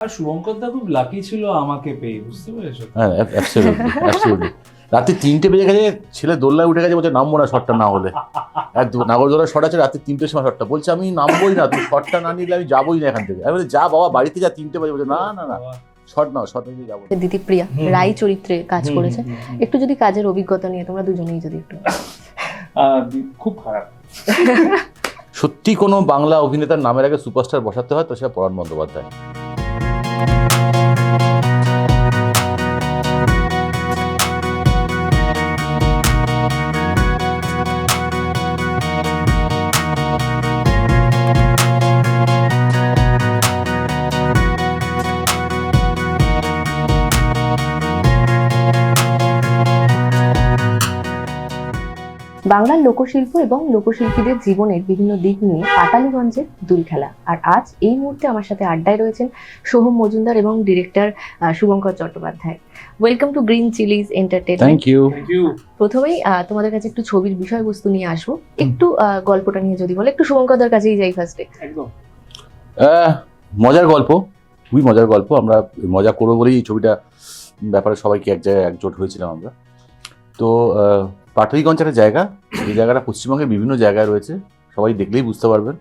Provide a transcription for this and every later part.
আর শুভঙ্কর দা খুব লাকি ছিল আমাকে পেয়ে বুঝতে পেরেছ হ্যাঁ অ্যাবসলিউটলি অ্যাবসলিউটলি রাতে তিনটে বেজে গেছে ছেলে দোল্লায় উঠে গেছে বলছে নামবো না শটটা না হলে। এক নাগরদোলার শট আছে রাতে তিনটের সময় শটটা। বলছে আমি নামবোই না তুই শটটা না নিলে আমি যাবোই না এখান থেকে। আমি বলি যা বাবা বাড়িতে যা তিনটে বাজে বলছে না না না শট নাও শট নিয়ে যাব না। দিদিপ্রিয়া হুম। রাই চরিত্রে কাজ করেছে। একটু যদি কাজের অভিজ্ঞতা নিয়ে তোমরা দুজনেই যদি একটু। খুব খারাপ। সত্যি কোনো বাংলা অভিনেতার নামের আগে সুপারস্টার বসাতে হয় তো সেটা পরাণ বন্দ্যোপাধ্যায়। Thank you. বাংলার লোকশিল্প এবং লোকশিল্পীদের জীবনের বিভিন্ন দিক নিয়ে পাটালিগঞ্জের দুল খেলা আর আজ এই মুহূর্তে আমার সাথে আড্ডায় রয়েছেন সোহম মজুমদার এবং director Shubhankar Chattopadhyay. Welcome to Green Chillies Entertainment thank you প্রথমেই তোমাদের কাছে একটু ছবির বিষয়বস্তু নিয়ে আসব। একটু গল্পটা নিয়ে যদি বলে একটু শুভঙ্করদার কাছেই যাই ফার্স্টে একদম। মজার গল্প। খুবই মজার গল্প। আমরা মজা করব বলেই এই ছবিটা ব্যাপারে সবাইকে এক জায়গায় একজোট হয়েছিলাম আমরা। তো আহ, পাটুরিগঞ্জ একটা জায়গা এই জায়গাটা পশ্চিমবঙ্গের বিভিন্ন জায়গায় রয়েছে সবাই দেখলেই বুঝতে পারবেন।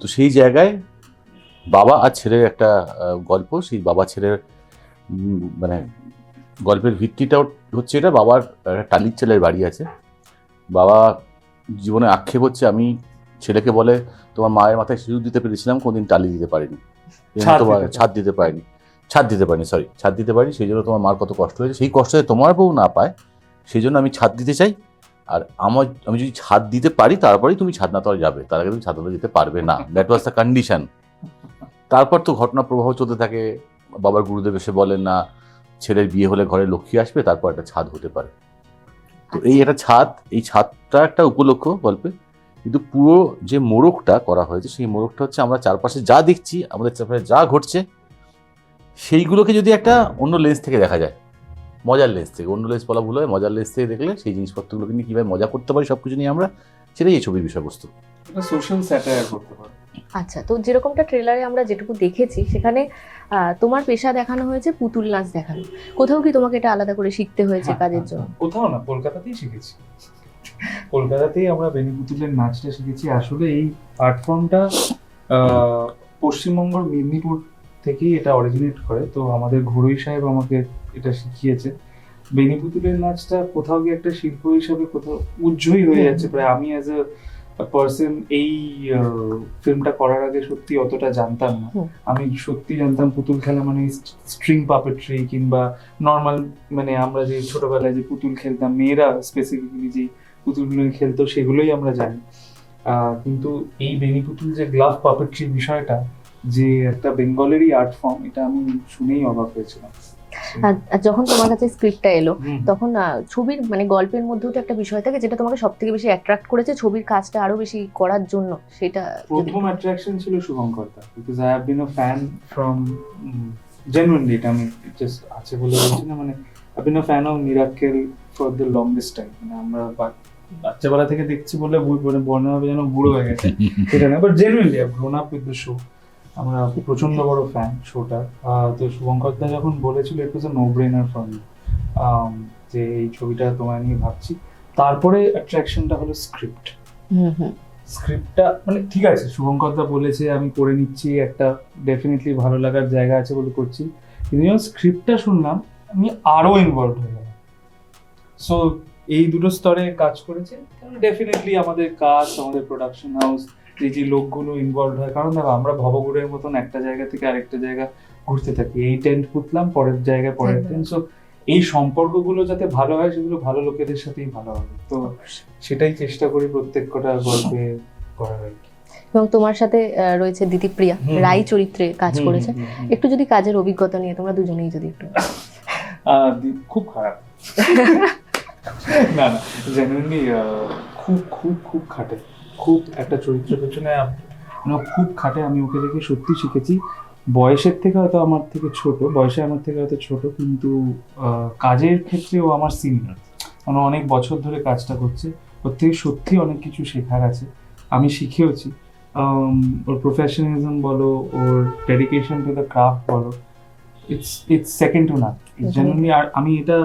তো সেই জায়গায় বাবা আর ছেলের একটা গল্প সেই বাবা ছেলের মানে গল্পের ভিত্তিটাও হচ্ছে এটা বাবার একটা টালির ছেলের বাড়ি আছে। বাবা জীবনে আক্ষেপ হচ্ছে আমি ছেলেকে বলে তোমার মায়ের মাথায় সিঁদুর দিতে পেরেছিলাম কোনদিন টালি দিতে পারিনি। তোমার ছাদ দিতে পারিনি। ছাদ দিতে পারিনি। সরি ছাদ দিতে পারিনি সেই জন্য তোমার মার কত কষ্ট হয়েছে। সেই কষ্ট তোমার বউ না পায় সেই জন্য আমি ছাদ দিতে চাই। আর আমার আমি যদি ছাদ দিতে পারি তারপরেই তুমি ছাদ না তলে যাবে। তার আগে তুমি ছাদ তলে যেতে পারবে না। দ্যাট ওয়াজ দ্য কন্ডিশন তারপর তো ঘটনা প্রবাহ চলতে থাকে। বাবার গুরুদেব এসে বলেন না ছেলের বিয়ে হলে ঘরে লক্ষ্মী আসবে তারপর একটা ছাদ হতে পারে। তো এই একটা ছাদ এই ছাদটা একটা উপলক্ষ গল্পে। কিন্তু পুরো যে মোড়কটা করা হয়েছে সেই মোড়কটা হচ্ছে আমরা চারপাশে যা দেখছি আমাদের চারপাশে যা ঘটছে সেইগুলোকে যদি একটা অন্য লেন্স থেকে দেখা যায় মজার লেস থেকে অন্য লেস বলা ভুল হয় মজার লেস থেকে দেখলে সেই জিনিসপত্রগুলোকে নিয়ে কীভাবে মজা করতে পারি সব কিছু নিয়ে আমরা সেটাই এই ছবির বিষয়বস্তু। সোশ্যাল স্যাটায়ার করতে পারে। আচ্ছা তো যেরকমটা ট্রেলারে আমরা যেটুকু দেখেছি সেখানে আহ, তোমার পেশা দেখানো হয়েছে পুতুল নাচ দেখানো। কোথাও কি তোমাকে এটা আলাদা করে শিখতে হয়েছে হ্যাঁ, কাজের হ্যাঁ, জন্য। কোথাও না কলকাতাতেই শিখেছি। কলকাতাতেই আমরা বেনি পুতুলের নাচটা শিখেছি। আসলে এই আর্ট ফর্মটা পশ্চিমবঙ্গের মেদিনীপুর থেকেই এটা অরিজিনেট করে। তো আমাদের ঘরুই সাহেব আমাকে এটা শিখিয়েছে। বেনিপুতুলের নাচটা কোথাও গিয়ে একটা শিল্প হিসাবে কোথাও উজ্জ্বলই হয়ে যাচ্ছে। প্রায় আমি অ্যাজ এ পার্সন এই ফিল্মটা করার আগে সত্যি অতটা জানতাম না। আমি সত্যি জানতাম পুতুল খেলা মানে স্ট্রিং পাপেট্রি কিংবা নর্মাল মানে আমরা যে ছোটবেলায় যে পুতুল খেলতাম মেয়েরা স্পেসিফিক্যালি যে পুতুলগুলো খেলতো সেগুলোই আমরা জানি। আহ, কিন্তু এই বেনি পুতুল যে গ্লাভ পাপেট্রি বিষয়টা যে একটা বেঙ্গলেরই আর্ট ফর্ম এটা আমি শুনেই অবাক হয়েছিলাম। আর যখন তোমার কাছে স্ক্রিপ্টটা এলো তখন ছবির মানে গল্পের মধ্যেও তো একটা বিষয় থাকে যেটা তোমাকে সব থেকে বেশি অ্যাট্রাক্ট করেছে ছবির কাজটা আরও বেশি করার জন্য সেটা প্রথম অ্যাট্রাকশন ছিল Shubhankar da because I have been a fan from genuinely এটা আমি জাস্ট আছে বলে বলছি না মানে I been a fan of Mirakkel for the longest time মানে আমরা বাচ্চাবেলা থেকে দেখছি বলে বই- মানে বর্ণনা হবে যেন বুড়ো হয়ে গেছে সেটা না but genuinely I grown up with the show আমরা প্রচণ্ড বড় ফ্যান শোটা তো শুভঙ্কর দা যখন বলেছিল it was a no brainer for me যে এই ছবিটা তোমায় নিয়ে ভাবছি। তারপরে অ্যাট্রাকশনটা হলো স্ক্রিপ্ট হুম হুম। স্ক্রিপ্টটা মানে ঠিক আছে শুভঙ্কর দা বলেছে আমি করে নিচ্ছি একটা ডেফিনেটলি ভালো লাগার জায়গা আছে বলে করছি। কিন্তু যখন স্ক্রিপ্টটা শুনলাম আমি আরও ইনভলভ হয়ে গেলাম। সো এই দুটো স্তরে কাজ করেছে ডেফিনেটলি আমাদের কাজ আমাদের প্রোডাকশন হাউস এই যে লোকগুলো ইনভলভ হয়। কারণ দেখো আমরা ভবঘুরের মতন একটা জায়গা থেকে আরেকটা জায়গা ঘুরতে থাকি। এই টেন্ট পুতলাম পরের জায়গায় পরের টেন্ট সো এই সম্পর্কগুলো যাতে ভালো হয় সেগুলো ভালো লোকেদের সাথেই ভালো হবে। তো সেটাই চেষ্টা করি প্রত্যেক কটা গল্পে করার আর কি। এবং তোমার সাথে রয়েছে দিদিপ্রিয়া। রাই চরিত্রে কাজ করেছে। একটু যদি কাজের অভিজ্ঞতা নিয়ে তোমরা দুজনেই যদি একটু। খুব খারাপ। না না জেনুইনলি খুব খুব খুব খাটে। খুব একটা চরিত্রের পেছনে মানে খুব খাটে আমি ওকে দেখে সত্যি শিখেছি। বয়সের থেকে হয়তো আমার থেকে ছোট বয়সে আমার থেকে হয়তো ছোট কিন্তু কাজের ক্ষেত্রে ও আমার সিনিয়র মানে অনেক বছর ধরে কাজটা করছে ওর থেকে সত্যি অনেক কিছু শেখার আছে আমি শিখেওছি। ওর প্রফেশনালিজম বলো ওর ডেডিকেশন টু দ্য ক্রাফট বলো it's it's second to Mhm. Genuinely আর আমি এটা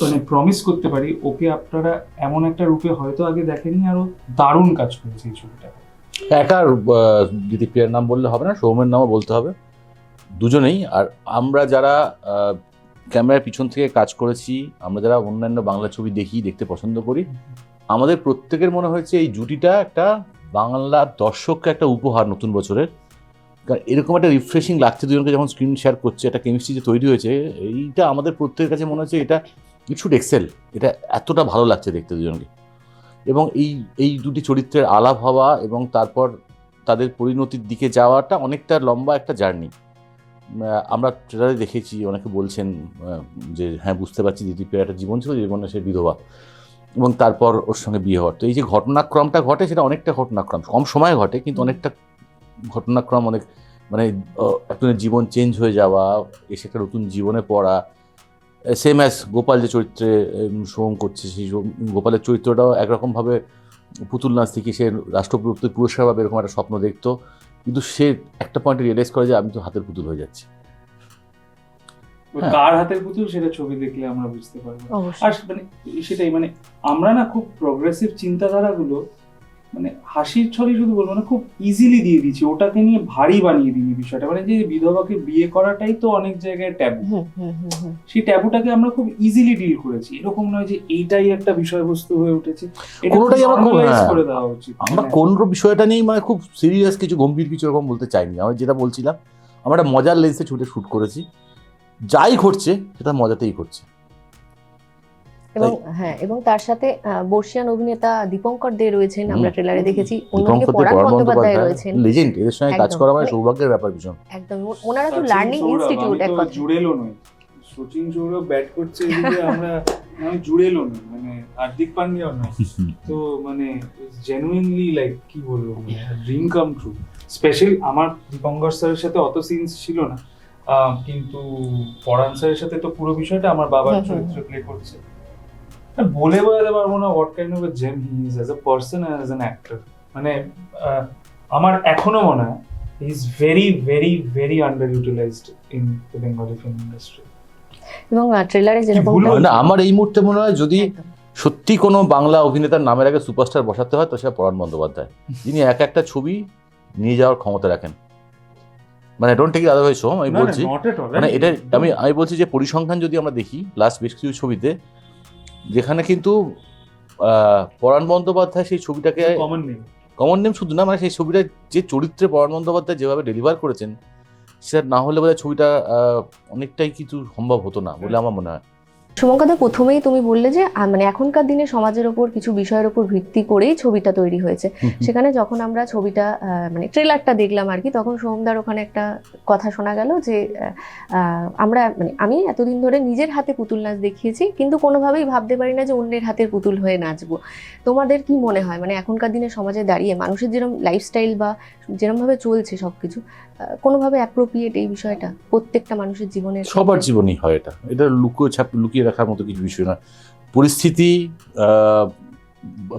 মানে প্রমিস করতে পারি, ওকে আপনারা এমন একটা রূপে হয়তো আগে দেখেনি, আর দারুণ কাজ করেছে এই ছবিটা। যদি প্রিয়ার নাম বললে হবে না, সৌমের নামও বলতে হবে। দুজনেই, আর আমরা যারা ক্যামেরার পিছন থেকে কাজ করেছি, আমরা যারা অন্যান্য বাংলা ছবি দেখি, দেখতে পছন্দ করি, আমাদের প্রত্যেকের মনে হয়েছে এই জুটিটা একটা বাংলা দর্শককে একটা উপহার নতুন বছরের। কারণ এরকম একটা রিফ্রেশিং লাগছে দুজনকে যখন স্ক্রিন শেয়ার করছে, একটা কেমিস্ট্রি যে তৈরি হয়েছে, এইটা আমাদের প্রত্যেকের কাছে মনে হচ্ছে এটা শুড এক্সেল এটা এতটা ভালো লাগছে দেখতে দুজনকে। এবং এই এই দুটি চরিত্রের আলাপ হওয়া এবং তারপর তাদের পরিণতির দিকে যাওয়াটা অনেকটা লম্বা একটা জার্নি আমরা ট্রেলারে দেখেছি, অনেকে বলছেন যে হ্যাঁ বুঝতে পারছি পেয়ে একটা জীবন ছিল জীবনে সে বিধবা। এবং তারপর ওর সঙ্গে বিয়ে হওয়ার। তো এই যে ঘটনাক্রমটা ঘটে, সেটা অনেকটা ঘটনাক্রম। কম সময়ে ঘটে, কিন্তু অনেকটা ঘটনাক্রম অনেক মানে একজনের জীবন চেঞ্জ হয়ে যাওয়া এসে একটা নতুন জীবনে পড়া সেম অ্যাজ গোপাল যে চরিত্রে উম, করছে সেই গোপালের চরিত্রটাও একরকমভাবে পুতুল নাচ থেকে সে রাষ্ট্রপতি পুরস্কার পাবে এরকম একটা স্বপ্ন দেখতো কিন্তু সে একটা পয়েন্টে রিয়েলাইজ করে যে আমি তো হাতের পুতুল হয়ে যাচ্ছি। হ্যাঁ। কার হাতের পুতুল সেটা ছবি দেখলে আমরা বুঝতে পারব। আর মানে সেটাই মানে আমরা না খুব প্রগ্রেসিভ চিন্তাধারাগুলো মানে হাসির ছড়ি শুধু বলব না খুব ইজিলি দিয়ে দিচ্ছি ওটাকে নিয়ে ভারী বানিয়ে দিই বিষয়টা। মানে যে বিধবাকে বিয়ে করাটাই তো অনেক জায়গায় ট্যাবু হুম হুম হুম সেই ট্যাবুটাকে আমরা খুব ইজিলি ডিল করেছি। এরকম নয় যে এইটাই একটা বিষয়বস্তু হয়ে উঠেছে। কোনোটাই আমার হ্যাঁ। করে দেওয়া উচিত। আমরা মানে- কোন বিষয়টা নিয়ে মানে খুব সিরিয়াস কিছু গম্ভীর কিছু এরকম বলতে চাইনি। আমরা যেটা বলছিলাম আমরা একটা মজার লেন্সে ছুটে শ্যুট করেছি। যাই ঘটছে সেটা মজাতেই ঘটছে। এবং হ্যাঁ এবং তার সাথে বর্ষিয়ান অভিনেতা দীপঙ্কর দে রয়েছেন আমরা ট্রেলারে দেখেছি। অন্যদিকে পরাগ বন্দ্যোপাধ্যায় রয়েছেন। লেজেন্ড এদের সঙ্গে কাজ করা মানে সৌভাগ্যের ব্যাপার ভীষণ। একদম ওনারা তো লার্নিং ইনস্টিটিউট এক কথা জুড়েলো নই। সচিন সৌরভ ব্যাট করছে এদিকে আমরা আমি জুড়েলো নই মানে হার্দিক পান্ডিয়াও নয় তো মানে জেনুইনলি লাইক কি বলব ড্রিম কাম ট্রু স্পেশালি আমার দীপঙ্কর স্যারের সাথে অত সিনস ছিল না। আহ, কিন্তু পরান স্যারের সাথে তো পুরো বিষয়টা আমার বাবার চরিত্র প্লে করছে। বলে বোঝাতে পারব না what kind of gem he is as a person as an actor মানে আহ, আমার এখনও মনে হয় he is very very very underutilized in the Bengali film industry এবং ট্রেলারে যেরকম না আমার এই মুহূর্তে মনে হয় যদি সত্যি কোনো বাংলা অভিনেতার নামের আগে সুপারস্টার বসাতে হয় তো সেটা পরাণ বন্দ্যোপাধ্যায়। যিনি এক একটা ছবি নিয়ে যাওয়ার ক্ষমতা রাখেন। মানে ডোন্ট টেক আদারওয়াইজ সোম আমি বলছি মানে এটা আমি আমি বলছি যে পরিসংখ্যান যদি আমরা দেখি লাস্ট বেশ কিছু ছবিতে যেখানে কিন্তু আহ, পরাণ বন্দ্যোপাধ্যায় সেই ছবিটাকে কমন নেই কমন নেম শুধু না মানে সেই ছবিটা যে চরিত্রে পরাণ বন্দ্যোপাধ্যায় যেভাবে ডেলিভার করেছেন সেটা না হলে বোধহয় ছবিটা আহ, অনেকটাই কিছু সম্ভব হতো না বলে আমার মনে হয়। শুভঙ্কদা প্রথমেই তুমি বললে যে মানে এখনকার দিনে সমাজের ওপর কিছু বিষয়ের ওপর ভিত্তি করেই ছবিটা তৈরি হয়েছে। সেখানে যখন আমরা ছবিটা মানে ট্রেলারটা দেখলাম আর কি তখন সোমদার ওখানে একটা কথা শোনা গেল যে আমরা মানে আমি এতদিন ধরে নিজের হাতে পুতুল নাচ দেখিয়েছি কিন্তু কোনোভাবেই ভাবতে পারি না যে অন্যের হাতের পুতুল হয়ে নাচবো। তোমাদের কি মনে হয়? মানে এখনকার দিনে সমাজে দাঁড়িয়ে মানুষের যেরকম লাইফস্টাইল বা যেরমভাবে চলছে সব কিছু কোনোভাবে অ্যাপ্রোপ্রিয়েট এই বিষয়টা প্রত্যেকটা মানুষের জীবনে সবার জীবনেই হয় এটা। এটা লুকিয়ে ছাপ লুকিয়ে রাখার মতো কিছু বিষয় না পরিস্থিতি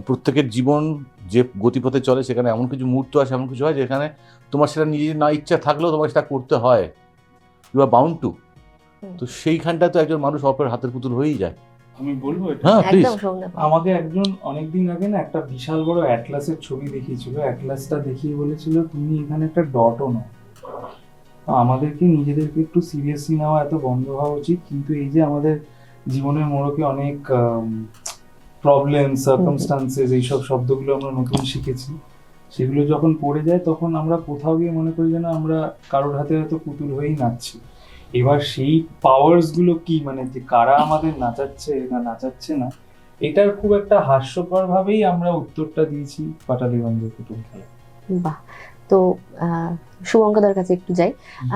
প্রত্যেকের জীবন যে গতিপথে চলে সেখানে এমন কিছু মুহূর্ত আছে এমন কিছু হয় যেখানে তোমার সেটা নিজের না ইচ্ছা থাকলেও তোমার সেটা করতে হয়। ইউ আর বাউন্ড টু তো সেইখানটা তো একজন মানুষ অপরের হাতের পুতুল হয়েই যায়। আমি বলব হ্যাঁ প্লিজ আমাকে একজন অনেকদিন আগে না একটা বিশাল বড় অ্যাটলাসের ছবি দেখিয়েছিল। অ্যাটলাসটা দেখিয়ে বলেছিল তুমি এখানে একটা ডটও নাও। আমাদেরকে নিজেদেরকে একটু সিরিয়াসলি নেওয়া এত বন্ধ হওয়া উচিত। কিন্তু এই যে আমাদের জীবনের মোড়কে অনেক প্রবলেম সার্কামস্টান্সেস এইসব শব্দগুলো আমরা নতুন শিখেছি। সেগুলো যখন পড়ে যায়, তখন আমরা কোথাও গিয়ে মনে করি যেন আমরা কারোর হাতে হয়তো পুতুল হয়েই নাচছি। এবার সেই পাওয়ার্সগুলো কি? মানে যে কারা আমাদের নাচাচ্ছে না নাচাচ্ছে না, এটার খুব একটা হাস্যকর ভাবেই আমরা উত্তরটা দিয়েছি পাটালিগঞ্জের পুতুল খেলা বাহ! তো শুভঙ্কদার কাছে একটু যাই।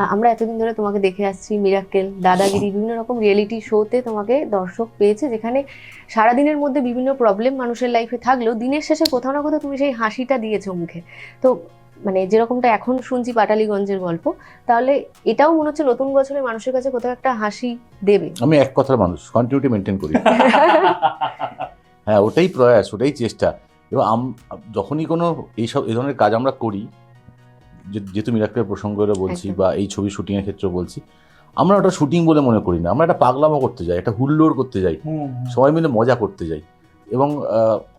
আমরা এতদিন ধরে তোমাকে দেখে আসছি মিরাক্কেল দাদাগিরি বিভিন্ন রকম রিয়েলিটি শোতে তোমাকে দর্শক পেয়েছে যেখানে সারাদিনের মধ্যে বিভিন্ন প্রবলেম মানুষের লাইফে থাকলেও দিনের শেষে কোথাও না কোথাও তুমি সেই হাসিটা দিয়েছ মুখে। তো মানে যেরকমটা এখন শুনছি পাটালিগঞ্জের গল্প তাহলে এটাও মনে হচ্ছে নতুন বছরে মানুষের কাছে কোথাও একটা হাসি দেবে। আমি এক কথার মানুষ কন্টিনিউটি মেনটেন করি। হ্যাঁ ওটাই প্রয়াস ওটাই চেষ্টা। আম- যখনই কোনো এইসব এই ধরনের কাজ আমরা করি যেহেতু মিরাক্কের প্রসঙ্গ বলছি বা এই ছবি শুটিংয়ের ক্ষেত্রে বলছি আমরা ওটা শুটিং বলে মনে করি না। আমরা একটা পাগলামো করতে যাই একটা হুল্লোড় করতে যাই। সবাই মিলে মজা করতে যাই। এবং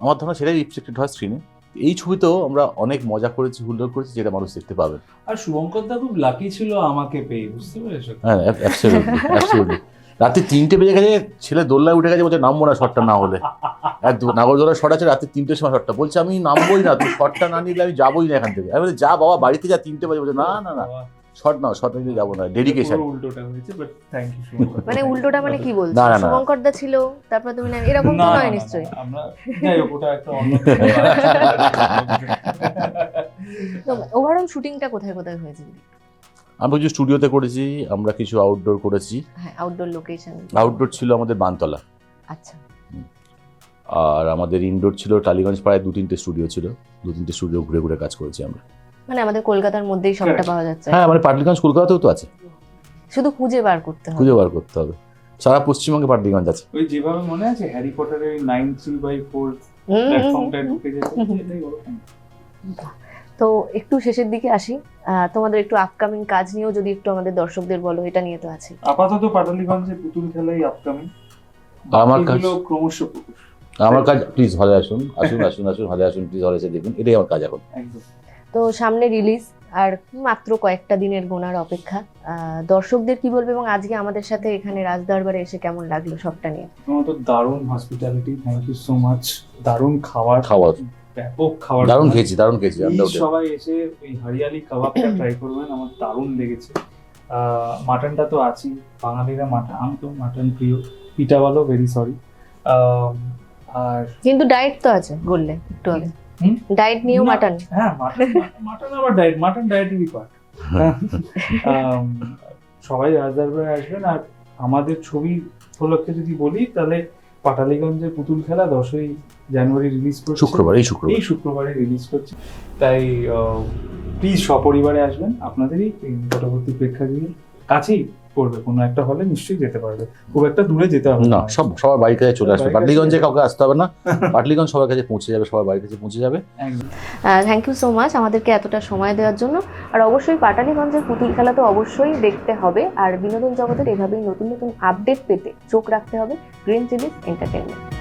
আমার ধারণা সেটাই রিফ্লেক্টেড হয় স্ক্রিনে এই ছবিতেও আমরা অনেক মজা করেছি হুল্লোড় করেছি যেটা মানুষ দেখতে পাবে। আর শুভঙ্কর দা খুব লাকি ছিল আমাকে পেয়ে বুঝতে পেরেছ? হ্যাঁ অ্যাবসলিউটলি অ্যাবসলিউটলি রাত্রি তিনটে বেজে গেছে ছেলে দোল্লায় উঠে গেছে বলছে নামবো না শটটা না হলে। আর দু- নাগরদোলার শট আছে রাত্রি তিনটের সময় শটটা। বলছে আমি নামবোই না তুই শটটা না নিলে আমি যাবোই না এখান থেকে। আমি বলি, যা বাবা বাড়িতে যা তিনটে বাজে। বলছে না না না শট না শট নিলে যাব না ডেডিকেশন উল্টোটা হয়েছে বাট থ্যাংক ইউ মানে উল্টোটা মানে কি বলছো? না, না, না। শুভঙ্কর দা ছিল তারপর তুমি না এরকম তো নয় নিশ্চয়ই। আমরা যাই হোক ওটা একটা অন্য ওভারঅল শুটিংটা কোথায় কোথায় হয়েছে? আমরা কিছু স্টুডিওতে করেছি আমরা কিছু আউটডোর করেছি। হ্যাঁ আউটডোর লোকেশন আউটডোর ছিল আমাদের বানতলা। আচ্ছা। আর আমাদের ইনডোর ছিল টালিগঞ্জ পাড়ায় দু তিনটে স্টুডিও ছিল। দু তিনটে স্টুডিও ঘুরে ঘুরে কাজ করেছি আমরা। মানে আমাদের কলকাতার মধ্যেই সবটা পাওয়া যাচ্ছে। হ্যাঁ মানে পাটলিগঞ্জ কলকাতাতেও তো আছে। শুধু খুঁজে বার করতে হবে। খুঁজে বার করতে হবে। সারা পশ্চিমবঙ্গে পাটলিগঞ্জ আছে। ওই যেভাবে মনে আছে হ্যারি পটারের nine three by four hmm, hmm, প্ল্যাটফর্মটা ঢুকে যেত। এটাই ওরকম তো একটু শেষের দিকে আসি। আহ, তোমাদের একটু আপকামিং কাজ নিয়েও যদি একটু আমাদের দর্শকদের বলো এটা নিয়ে তো আছে। আপাতত পাটালিগঞ্জে পুতুল খেলাই আপকামিং আমার কাজ- ক্রমশ আমার কাজ প্লিজ হলে আসুন আসুন আসুন আসুন হলে আসুন প্লিজ হলে এসে দেখুন এটাই আমার কাজ এখন। তো সামনে রিলিজ আর মাত্র কয়েকটা দিনের গোনার অপেক্ষা। আহ, দর্শকদের কি বলবে এবং আজকে আমাদের সাথে এখানে রাজদরবারে এসে কেমন লাগল সবটা নিয়ে? তো দারুণ hospitality thank you so much দারুণ খাবার খাবার ব্যাপক খাবার দারুণ খেয়েছি দারুণ খেয়েছি সবাই এসে এই হরিয়ালি কাবাবটা ট্রাই করবেন আমার দারুণ লেগেছে। মাটনটা তো আছেই বাঙালিরা মাটন আমি তো মাটন প্রিয় পিঠা বলো ভেরি সরি আর কিন্তু ডায়েট তো আছে বললে একটু আগে। ডায়েট নিয়েও মাটন হ্যাঁ মাটন মাটন আবার ডায়েট মাটন ডায়েটেরই পার্ট সবাই রাজদরবারে আসবেন আর আমাদের ছবি উপলক্ষে যদি বলি তাহলে পাটালিগঞ্জের পুতুল খেলা দশই জানুয়ারি রিলিজ করছে। শুক্রবার এই শুক্রবার। এই শুক্রবারে রিলিজ করছে। তাই প্লিজ সপরিবারে আসবেন। আপনাদেরই এই নিকটবর্তী প্রেক্ষাগৃহে। কাছেই পড়বে কোনো একটা হলে নিশ্চয়ই যেতে পারবে। খুব একটা দূরে যেতে হবে না। সব সবার বাড়ির কাছে চলে আসবে। পাটলিগঞ্জে কাউকে আসতে হবে না। পাটলিগঞ্জ সবার কাছে পৌঁছে যাবে সবার বাড়ির কাছে পৌঁছে যাবে। একদম। থ্যাংক ইউ সো মাচ আমাদেরকে এতটা সময় দেওয়ার জন্য। আর অবশ্যই পাটালিগঞ্জের পুতুল খেলা তো অবশ্যই দেখতে হবে। আর বিনোদন জগতের এভাবেই নতুন নতুন আপডেট পেতে চোখ রাখতে হবে। Green Chillies entertainment